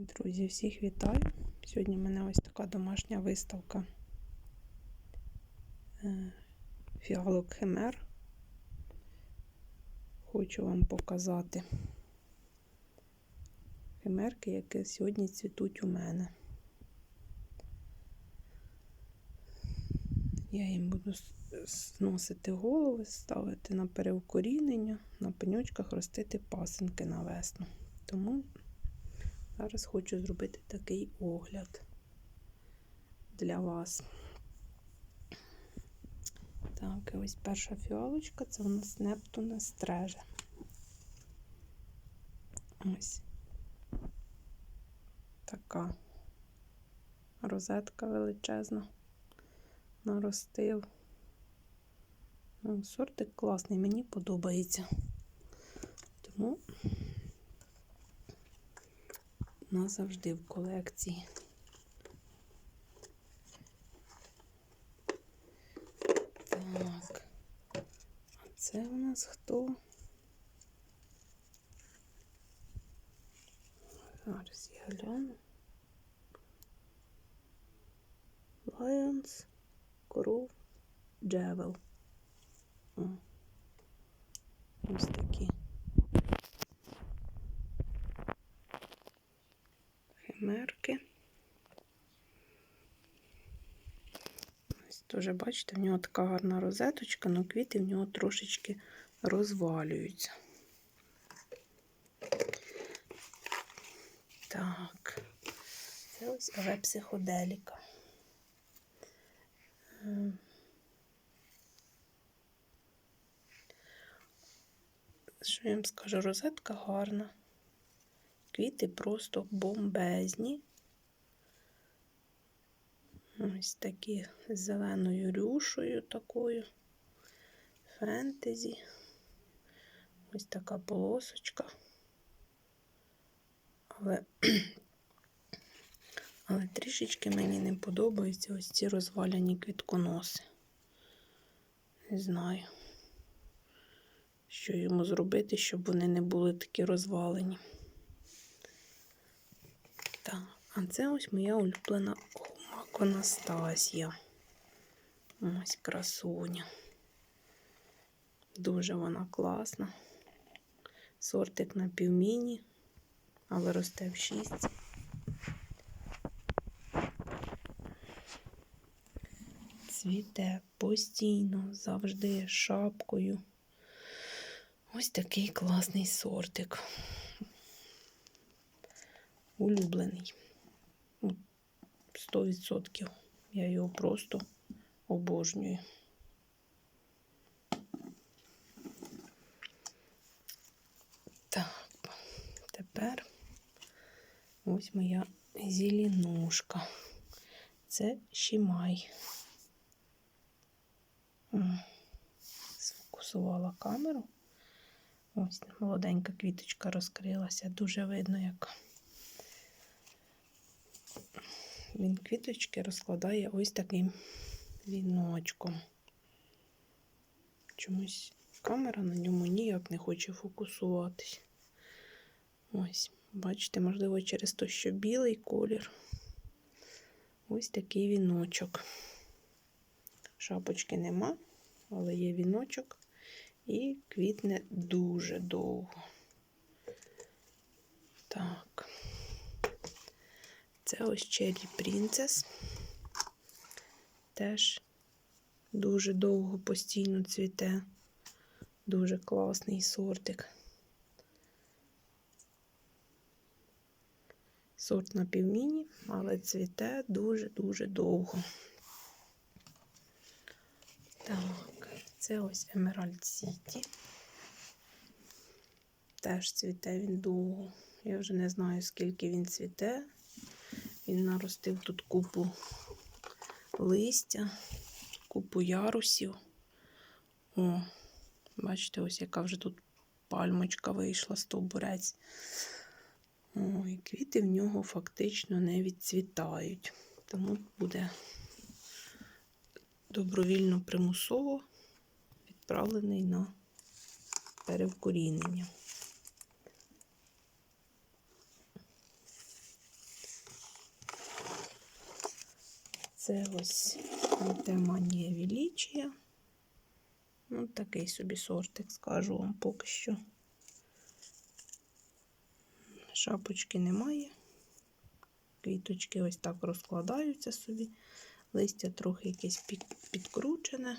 Друзі, всіх вітаю! Сьогодні в мене ось така домашня виставка е, фіалок химер. Хочу вам показати химерки, які сьогодні цвітуть у мене. Я їм буду зносити голови, ставити на переукорінення, на пеньочках ростити пасинки на весну. Тому Зараз хочу зробити такий огляд для вас. Так, і ось перша фіалочка це у нас Нептуна стреже. Ось така розетка величезна. Наростив. Ну, Сортик класний, мені подобається. Тому назавжди в колекції. Так, а це у нас хто? Зараз я гляну. Lions, Кров, Джевел. Ось такі. Химерки. Ось теж, бачите, в нього така гарна розеточка, але квіти в нього трошечки розвалюються. Так, це ось аве психоделіка. Ем. Що я вам скажу, розетка гарна. Квіти просто бомбезні. Ось такі з зеленою рюшою такою. Фентезі. Ось така полосочка. Але, але трішечки мені не подобаються ось ці розваляні квітконоси. Не знаю, що йому зробити, щоб вони не були такі розвалені. Так, а це ось моя улюблена гумак Анастасія. Ось красуня. Дуже вона класна. Сортик на півміні, але росте в 6. Цвіте постійно, завжди шапкою. Ось такий класний сортик улюблений. Ну, 100%. Я його просто обожнюю. Так, тепер ось моя зеленушка. Це Шімай. Сфокусувала камеру. Ось молоденька квіточка розкрилася. Дуже видно, яка. Він квіточки розкладає ось таким віночком. Чомусь камера на ньому ніяк не хоче фокусуватись. Ось, бачите, можливо, через те, що білий колір. Ось такий віночок. Шапочки нема, але є віночок і квітне дуже довго. Так. Це ось Cherry Princess. Теж дуже довго постійно цвіте. Дуже класний сортик. Сорт на півміні, але цвіте дуже-дуже довго. Так, це ось Emerald City. Теж цвіте він довго. Я вже не знаю, скільки він цвіте. Він наростив тут купу листя, купу ярусів. О, бачите, ось яка вже тут пальмочка вийшла стовбурець. О, і квіти в нього фактично не відцвітають. Тому буде добровільно примусово відправлений на перевкорінення. Це ось Антеманія Величія. Ну, такий собі сортик, скажу вам поки що. Шапочки немає. Квіточки ось так розкладаються собі. Листя трохи якесь підкручене.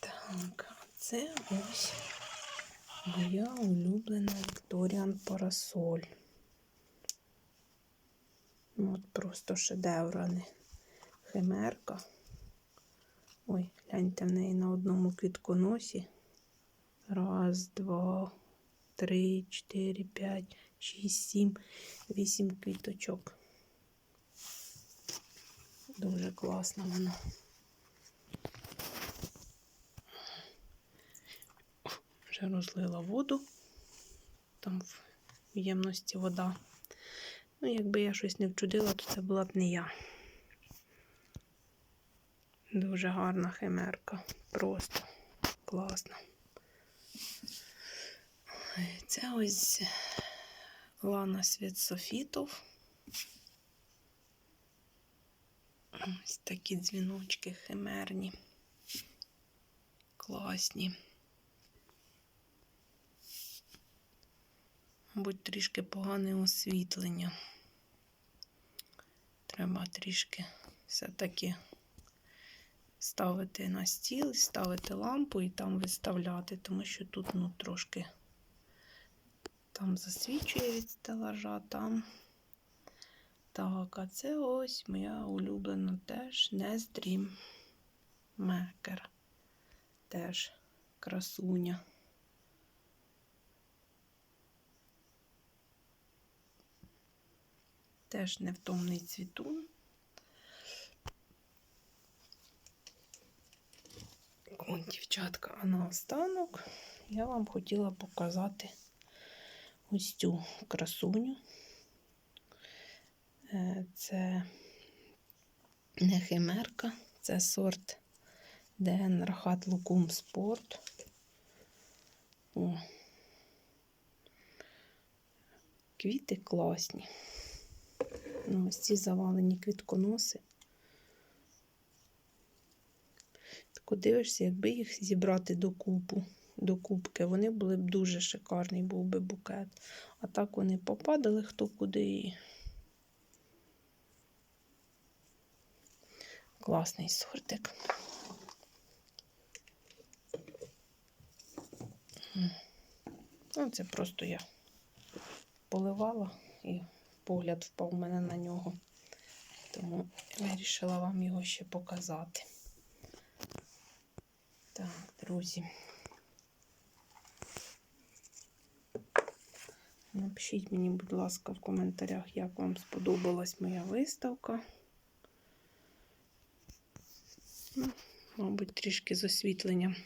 Так, це ось моя улюблена Вікторіан Парасоль. От просто шедевр, а не химерка. Ой, гляньте в неї на одному квітконосі. Раз, два, три, чотири, п'ять, шість, сім, вісім квіточок. Дуже класна вона. Вже розлила воду. Там в ємності вода. Ну, якби я щось не вчудила, то це була б не я. Дуже гарна химерка. Просто класна. Це ось Лана Світ Софітов. Ось такі дзвіночки химерні. Класні. Мабуть, трішки погане освітлення. Треба трішки все-таки ставити на стіл, ставити лампу і там виставляти, тому що тут ну, трошки там засвічує від стелажа, там. Так, а це ось моя улюблена теж Dream Maker. Теж красуня. Теж невтомний цвітун. О, дівчатка, а наостанок я вам хотіла показати ось цю красуню. Е, Це не химерка, це сорт ДН Рахат Лукум Спорт. О. Квіти класні. Ну, ось ці завалені квітконоси. Так дивишся, якби їх зібрати до купу, до кубки, вони були б дуже шикарний був би букет. А так вони попадали хто куди. Класний сортик. Ну, це просто я поливала і погляд впав у мене на нього. Тому вирішила вам його ще показати. Так, друзі. Напишіть мені, будь ласка, в коментарях, як вам сподобалась моя виставка. Ну, мабуть, трішки з освітленням.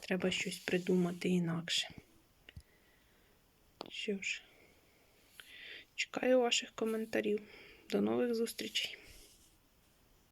Треба щось придумати інакше. Що ж, чекаю ваших коментарів. До нових зустрічей!